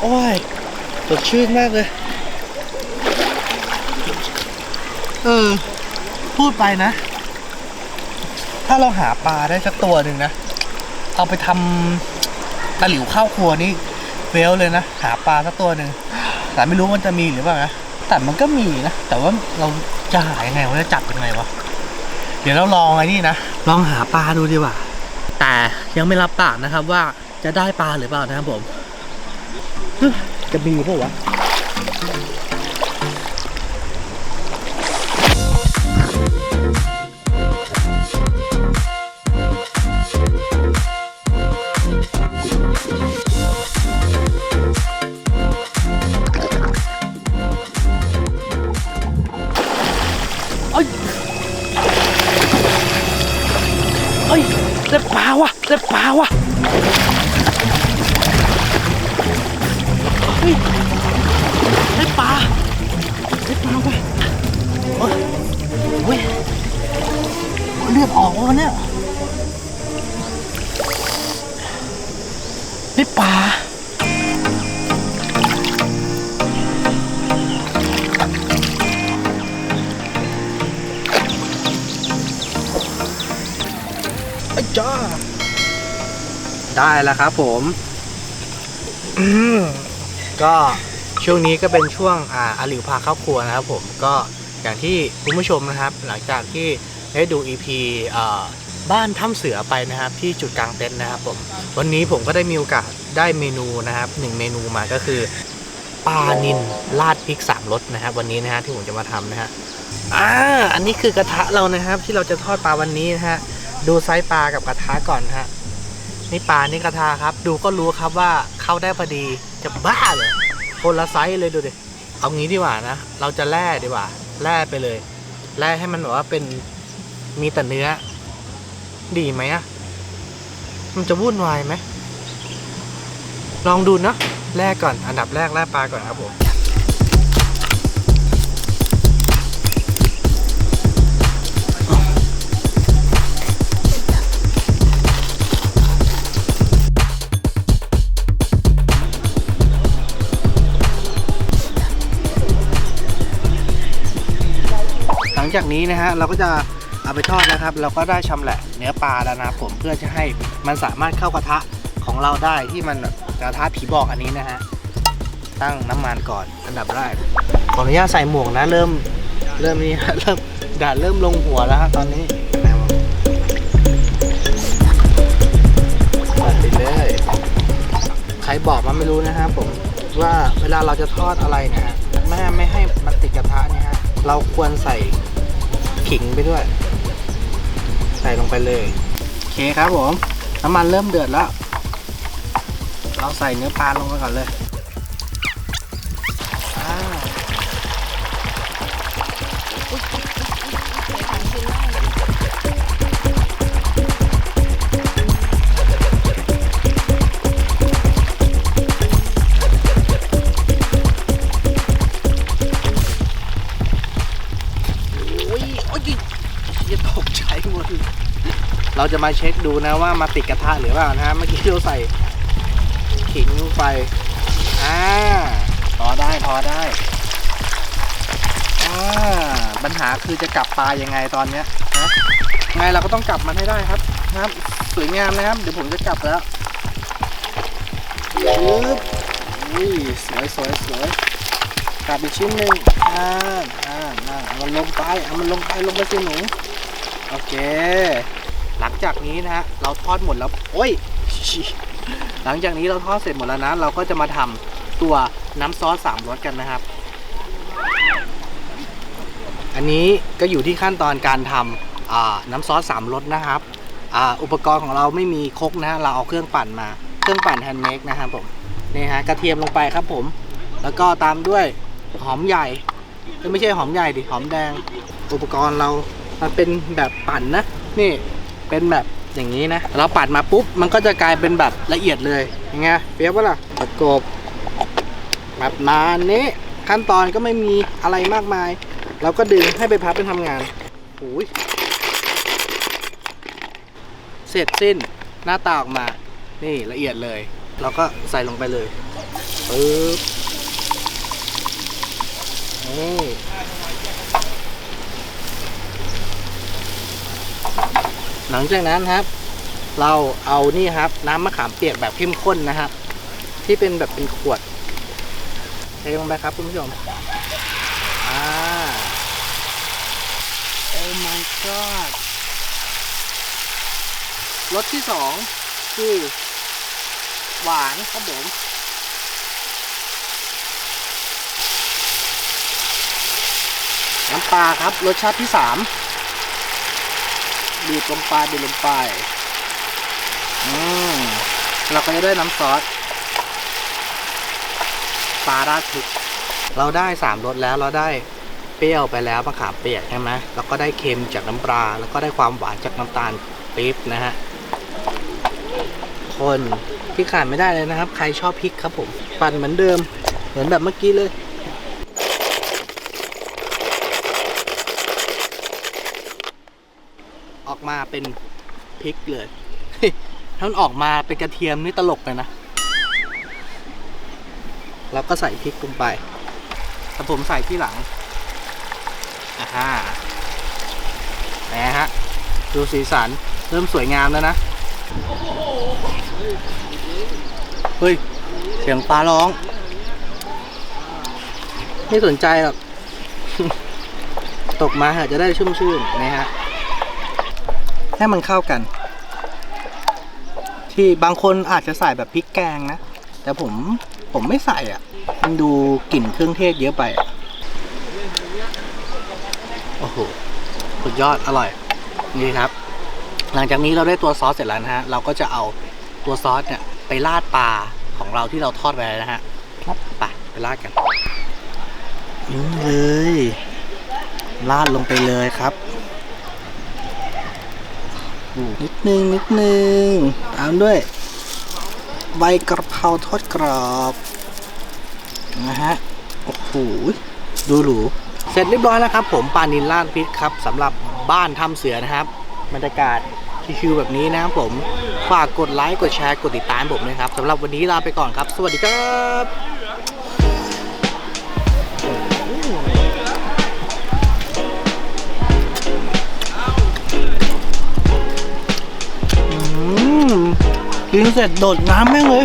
โอ้ยสดชื่นมากเลย เออ พูดไปนะ ถ้าเราหาปลาได้สักตัวหนึ่งนะ เอาไปทำตะหลิวข้าวครัวนี่เฟลเลยนะ หาปลาสักตัวหนึ่งแต่ไม่รู้มันจะมีหรือเปล่านะแต่มันก็มีนะ แต่ว่าเราจะหายังไงวะจะจับยังไงวะ เดี๋ยวเราลองไอ้นี่นะ ลองหาปลาดูดีกว่า แต่ยังไม่รับปากนะครับว่าจะได้ปลาหรือเปล่านะครับผม จะมีปะวะ ได้แล้วครับผมก็ช่วงนี้ก็เป็นช่วงอ่าอาหลิวพาเข้าครัวนะครับผมก็อย่างที่คุณผู้ชมนะครับ หลังจากที่ได้ดู EP อ่าบ้านถ้ำเสือไปนะครับ ที่จุดกลางเต็นท์นะครับผมวันนี้ผมก็ได้มีโอกาสได้เมนูนะครับหนึ่งเมนูมาก็คือปลานินราดพริกสามรสนะครับ วันนี้นะฮะที่ผมจะมาทำนะฮะอ่าอันนี้คือกระทะเรานะครับ ที่เราจะทอดปลาวันนี้นะฮะดูไซส์ปลากับกระทะก่อนฮะ นี่ปลานี่กระทะครับ ดูก็รู้ครับว่าเข้าได้พอดีจะบ้าเหรอคนละไซส์เลยดูดิเอางี้ดีกว่านะ เราจะแล่ดีกว่าแล่ไปเลยแล่ให้มันแบบว่าเป็นมีแต่เนื้อ ดีไหมอะมันจะวุ่นวายไหมลองดูเนาะแล่ก่อนอันดับแรกแล่ปลาก่อนครับผม งจากนี้นะฮะเราก็จะเอาไปทอดนะครับ เราก็ได้ชำแหละเนื้อปลาแล้วนะครับผมเพื่อจะให้มันสามารถเข้ากระทะของเราได้ที่มันกระทะผีบอกอันนี้นะฮะตั้งน้ำมันก่อนอันดับแรกขออนุญาตใส่หมวกนะเริ่มเริ่มนี่เริ่มแดดเริ่มลงหัวแล้วฮะตอนนี้ใส่ไปเลยใครบอกมาไม่รู้นะครับผมว่าเวลาเราจะทอดอะไรเนะฮะแม่ไม่ให้มันติดกระทะเนี่ยฮะเราควรใส่ ขิงไปด้วย ใส่ลงไปเลยโอเคครับผม น้ำมันเริ่มเดือดแล้ว เราใส่เนื้อปลาลงไปก่อนเลย เราจะมาเช็คดูนะว่ามาติดกระทะหรือเปล่านะฮะเมื่อกี้เราใส่ขิงลงไปอ่าพอได้พอได้อ่าปัญหาคือจะกลับปลายังไงตอนเนี้ยนะไงเราก็ต้องกลับมันให้ได้ครับนะครับ สวยงามนะครับ เดี๋ยวผมจะกลับแล้วปึ๊บอุ้ยสวยสวยสวยกลับอีกชิ้นหนึ่งอ่าอ่าอ่าเอามันลงไปเอามันลงไปลงไปสิหนูโอเค หลังจากนี้นะฮะเราทอดหมดแล้วโอ้ย หลังจากนี้เราทอดเสร็จหมดแล้วนะ เราก็จะมาทำตัวน้ำซอสสามรสกันนะครับ อันนี้ก็อยู่ที่ขั้นตอนการทำอ่าน้ำซอสสามรสนะครับออุปกรณ์ของเราไม่มีคกนะเราเอาเครื่องปั่นมา เครื่องปั่นแฮนด์เมดนะครับผมนี่ฮะกระเทียมลงไปครับผม แล้วก็ตามด้วยหอมใหญ่ไม่ใช่หอมใหญ่ดิหอมแดง อุปกรณ์เรามันเป็นแบบปั่นนะ นี่ เป็นแบบอย่างนี้นะเราปัดมาปุ๊บมันก็จะกลายเป็นแบบละเอียดเลยยังไงเปียบปะล่ะประกบแบบนานนี้ขั้นตอนก็ไม่มีอะไรมากมาย เราก็ดึงให้ใบพัดไปทำงานโอ้ยเสร็จสิ้นหน้าตาออกมา นี่ละเอียดเลย เราก็ใส่ลงไปเลยปึ๊บนี่ หลังจากนั้นครับ เราเอานี่ครับ น้ำมะขามเปียกแบบเข้มข้นนะครับ ที่เป็นแบบเป็นขวดเทลงไปครับคุณผู้ชมอ่าโอ้ my god รสที่สองคือ หวานครับผมน้ำปลาครับ รสชาติที่สาม บีบลงไปบีบลงไปอืมเราก็จะได้น้ำซอสปลาราดพริกเราได้สามรสแล้วเราได้เปรี้ยวไปแล้วมะขามเปียกใช่ไหมแล้วก็ได้เค็มจากน้ำปลาแล้วก็ได้ความหวานจากน้ำตาลปี๊บนะฮะคนที่ขาดไม่ได้เลยนะครับ ใครชอบพริกครับผม ปั่นเหมือนเดิม เหมือนแบบเมื่อกี้เลย ออกมาเป็นพริกเลย ถ้ามันออกมาเป็นกระเทียมนี่ตลกเลยนะแล้วก็ใส่พริกลงไป แต่ผมใส่ที่หลังอ่าฮะนะฮะ ดูสีสัน เริ่มสวยงามแล้วนะ เฮ้ย เสียงปลาร้อง ไม่สนใจหรอก ตกมาอาจะได้ชุ่มชื่นนะฮะ ให้มันเข้ากัน ที่บางคนอาจจะใส่แบบพริกแกงนะ แต่ผมผมไม่ใส่อะ มันดูกลิ่นเครื่องเทศเยอะไปอะโอ้โหสุดยอดอร่อย นี่ครับ หลังจากนี้เราได้ตัวซอสเสร็จแล้วนะฮะ เราก็จะเอาตัวซอสเนี่ยไปราดปลาของเราที่เราทอดไว้นะฮะไปไปราดกันนี่เลยราดลงไปเลยครับ นิดนึงนิดนึงตามด้วยใบกระเพราทอดกรอบนะฮะโอ้โหดูหรูเสร็จเรียบร้อยแล้วครับ ผมปานิลล่านพิษครับสำหรับบ้านทำเสือนะครับบรรยากาศชิวๆแบบนี้นะครับผมฝากกดไลค์กดแชร์กดติดตามผมนะครับสำหรับวันนี้ลาไปก่อนครับ สวัสดีครับ กินเสร็จโดดน้ำแม่งเลย